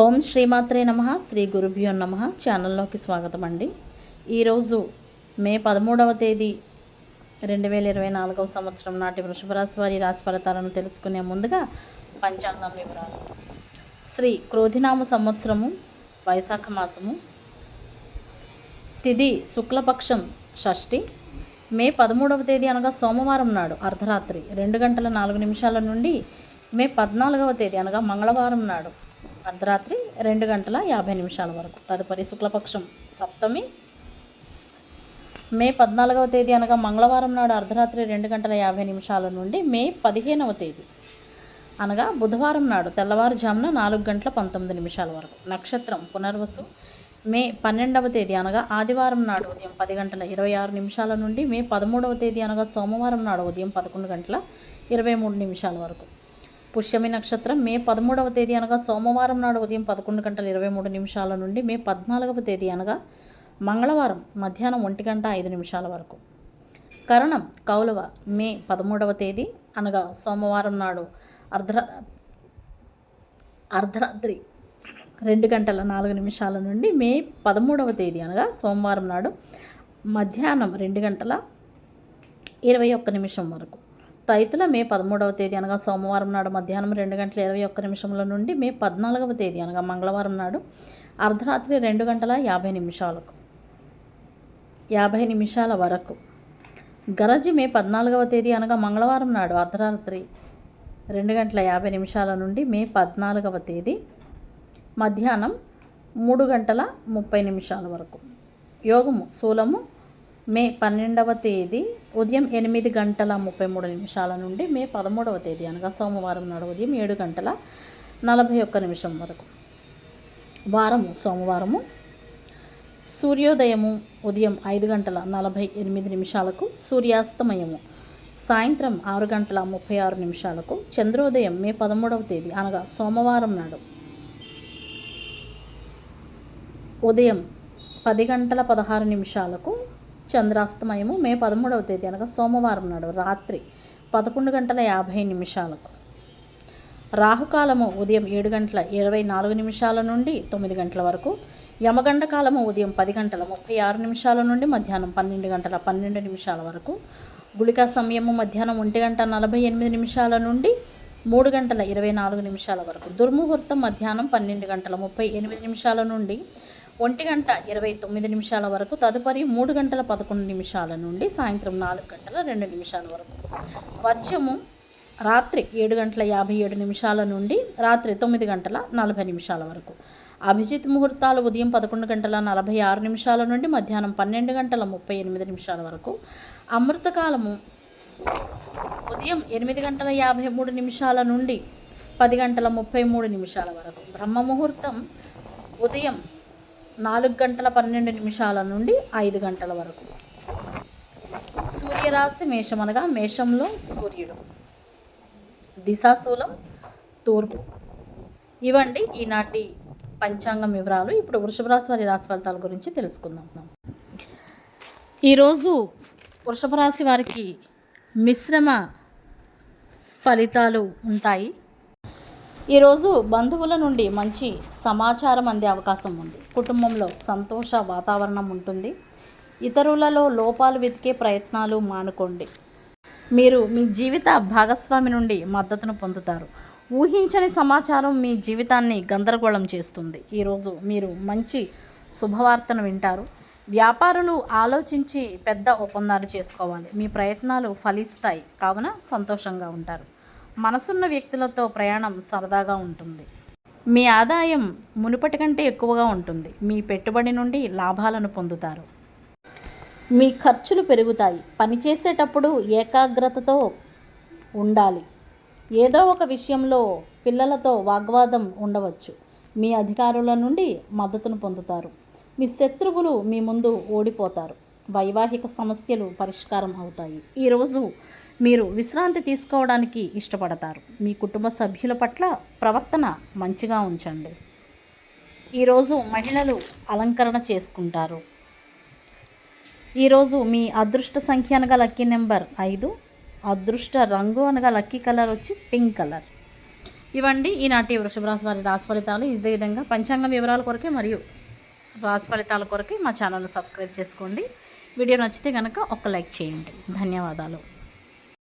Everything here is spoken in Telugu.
ఓం శ్రీమాత్రే నమ శ్రీ గురుభ్యో నమ. ఛానల్లోకి స్వాగతం అండి. ఈరోజు మే పదమూడవ తేదీ రెండు వేల ఇరవై నాలుగవ సంవత్సరం నాటి వృషభ రాశి వారి రాశి ఫలితాలను తెలుసుకునే ముందుగా పంచాంగం వివరాలు. శ్రీ క్రోధినామ సంవత్సరము వైశాఖ మాసము. తిది శుక్లపక్షం షష్ఠి. మే పదమూడవ తేదీ అనగా సోమవారం నాడు అర్ధరాత్రి రెండు గంటల నాలుగు నిమిషాల నుండి మే పద్నాలుగవ తేదీ అనగా మంగళవారం నాడు. అర్ధరాత్రి రెండు గంటల యాభై నిమిషాల వరకు. తదుపరి శుక్లపక్షం సప్తమి. మే పద్నాలుగవ తేదీ అనగా మంగళవారం నాడు అర్ధరాత్రి రెండు గంటల యాభై నిమిషాల నుండి మే పదిహేనవ తేదీ అనగా బుధవారం నాడు తెల్లవారుజామున నాలుగు గంటల పంతొమ్మిది నిమిషాల వరకు. నక్షత్రం పునర్వసు. మే పన్నెండవ తేదీ అనగా ఆదివారం నాడు ఉదయం పది గంటల ఇరవై ఆరు నిమిషాల నుండి మే పదమూడవ తేదీ అనగా సోమవారం నాడు ఉదయం పదకొండు గంటల ఇరవై మూడు నిమిషాల వరకు. పుష్యమి నక్షత్రం మే పదమూడవ తేదీ అనగా సోమవారం నాడు ఉదయం పదకొండు గంటల ఇరవై మూడు నిమిషాల నుండి మే పద్నాలుగవ తేదీ అనగా మంగళవారం మధ్యాహ్నం ఒంటి గంట ఐదు నిమిషాల వరకు. కరణం కౌలవ మే పదమూడవ తేదీ అనగా సోమవారం నాడు అర్ధ అర్ధరాత్రి రెండు గంటల నాలుగు నిమిషాల నుండి మే పదమూడవ తేదీ అనగా సోమవారం నాడు మధ్యాహ్నం రెండు గంటల ఇరవై ఒక్క నిమిషం వరకు. తైతుల మే పదమూడవ తేదీ అనగా సోమవారం నాడు మధ్యాహ్నం రెండు గంటల ఇరవై ఒక్క నిమిషముల నుండి మే పద్నాలుగవ తేదీ అనగా మంగళవారం నాడు అర్ధరాత్రి రెండు గంటల యాభై నిమిషాలకు. యాభై నిమిషాల వరకు. గరజి మే పద్నాలుగవ తేదీ అనగా మంగళవారం నాడు అర్ధరాత్రి రెండు గంటల యాభై నిమిషాల నుండి మే పద్నాలుగవ తేదీ మధ్యాహ్నం మూడు గంటల ముప్పై నిమిషాల వరకు. యోగము శూలము మే పన్నెండవ తేదీ ఉదయం ఎనిమిది గంటల ముప్పై మూడు నిమిషాల నుండి మే పదమూడవ తేదీ అనగా సోమవారం నాడు ఉదయం ఏడు గంటల నలభై ఒక్క నిమిషం వరకు. వారము సోమవారము. సూర్యోదయము ఉదయం ఐదు గంటల నలభై ఎనిమిది నిమిషాలకు సూర్యాస్తమయము సాయంత్రం ఆరు గంటల ముప్పై ఆరు నిమిషాలకు చంద్రోదయం మే పదమూడవ తేదీ అనగా సోమవారం నాడు. ఉదయం పది గంటల పదహారు నిమిషాలకు చంద్రాస్తమయము మే పదమూడవ తేదీ అనగా సోమవారం నాడు రాత్రి పదకొండు గంటల యాభై నిమిషాలకు. రాహుకాలము ఉదయం ఏడు గంటల ఇరవై నాలుగు నిమిషాల నుండి తొమ్మిది గంటల వరకు యమగండ కాలము ఉదయం పది గంటల ముప్పై ఆరు నిమిషాల నుండి మధ్యాహ్నం పన్నెండు గంటల పన్నెండు నిమిషాల వరకు గుళికా సమయము మధ్యాహ్నం ఒంటి గంట నలభై ఎనిమిది నిమిషాల నుండి మూడు గంటల ఇరవై నాలుగు నిమిషాల వరకు దుర్ముహూర్తం మధ్యాహ్నం పన్నెండు గంటల ముప్పై ఎనిమిది నిమిషాల నుండి ఒంటి గంట ఇరవై తొమ్మిది నిమిషాల వరకు తదుపరి మూడు గంటల పదకొండు నిమిషాల నుండి సాయంత్రం నాలుగు గంటల రెండు నిమిషాల వరకు. వర్షము రాత్రి ఏడు గంటల యాభై ఏడు నిమిషాల నుండి రాత్రి తొమ్మిది గంటల నలభై నిమిషాల వరకు. అభిజిత్ ముహూర్తాలు ఉదయం పదకొండు గంటల నలభై ఆరు నిమిషాల నుండి మధ్యాహ్నం పన్నెండు గంటల ముప్పై ఎనిమిది నిమిషాల వరకు. అమృతకాలము ఉదయం ఎనిమిది గంటల యాభై మూడు నిమిషాల నుండి పది గంటల ముప్పై మూడు నిమిషాల వరకు. బ్రహ్మ ముహూర్తం ఉదయం నాలుగు గంటల పన్నెండు నిమిషాల నుండి ఐదు గంటల వరకు. సూర్యరాశి మేషం అనగా మేషంలో సూర్యుడు. దిశాశూలం తూర్పు. ఇవండి ఈనాటి పంచాంగం వివరాలు ఇప్పుడు వృషభ రాశి వారి రాశి ఫలితాల గురించి తెలుసుకుందాం. ఈరోజు వృషభ రాశి వారికి మిశ్రమ ఫలితాలు ఉంటాయి. ఈరోజు బంధువుల నుండి మంచి సమాచారం అందే అవకాశం ఉంది. కుటుంబంలో సంతోష వాతావరణం ఉంటుంది. ఇతరులలో లోపాలు వెతికే ప్రయత్నాలు మానుకోండి. మీరు మీ జీవిత భాగస్వామి నుండి మద్దతును పొందుతారు. ఊహించని సమాచారం మీ జీవితాన్ని గందరగోళం చేస్తుంది. ఈరోజు మీరు మంచి శుభవార్తను వింటారు. వ్యాపారులు ఆలోచించి పెద్ద ఒప్పందాలు చేసుకోవాలి. మీ ప్రయత్నాలు ఫలిస్తాయి. కావున సంతోషంగా ఉంటారు. మనసున్న వ్యక్తులతో ప్రయాణం సరదాగా ఉంటుంది. మీ ఆదాయం మునుపటి కంటే ఎక్కువగా ఉంటుంది. మీ పెట్టుబడి నుండి లాభాలను పొందుతారు. మీ ఖర్చులు పెరుగుతాయి. పనిచేసేటప్పుడు ఏకాగ్రతతో ఉండాలి. ఏదో ఒక విషయంలో పిల్లలతో వాగ్వాదం ఉండవచ్చు. మీ అధికారుల నుండి మద్దతును పొందుతారు. మీ శత్రువులు మీ ముందు ఓడిపోతారు. వైవాహిక సమస్యలు పరిష్కారం అవుతాయి. ఈరోజు మీరు విశ్రాంతి తీసుకోవడానికి ఇష్టపడతారు. మీ కుటుంబ సభ్యుల పట్ల ప్రవర్తన మంచిగా ఉంచండి. ఈరోజు మహిళలు అలంకరణ చేసుకుంటారు. ఈరోజు మీ అదృష్ట సంఖ్య అనగా లక్కీ నెంబర్ ఐదు అదృష్ట రంగు అనగా లక్కీ కలర్ వచ్చి పింక్ కలర్. ఇవండి ఈనాటి వృషభ రాశి వారి రాశి ఫలితాలు ఇదే విధంగా పంచాంగం వివరాల కొరకే మరియు రాశి ఫలితాల కొరకే మా ఛానల్ని సబ్స్క్రైబ్ చేసుకోండి. వీడియో నచ్చితే కనుక ఒక లైక్ చేయండి. ధన్యవాదాలు.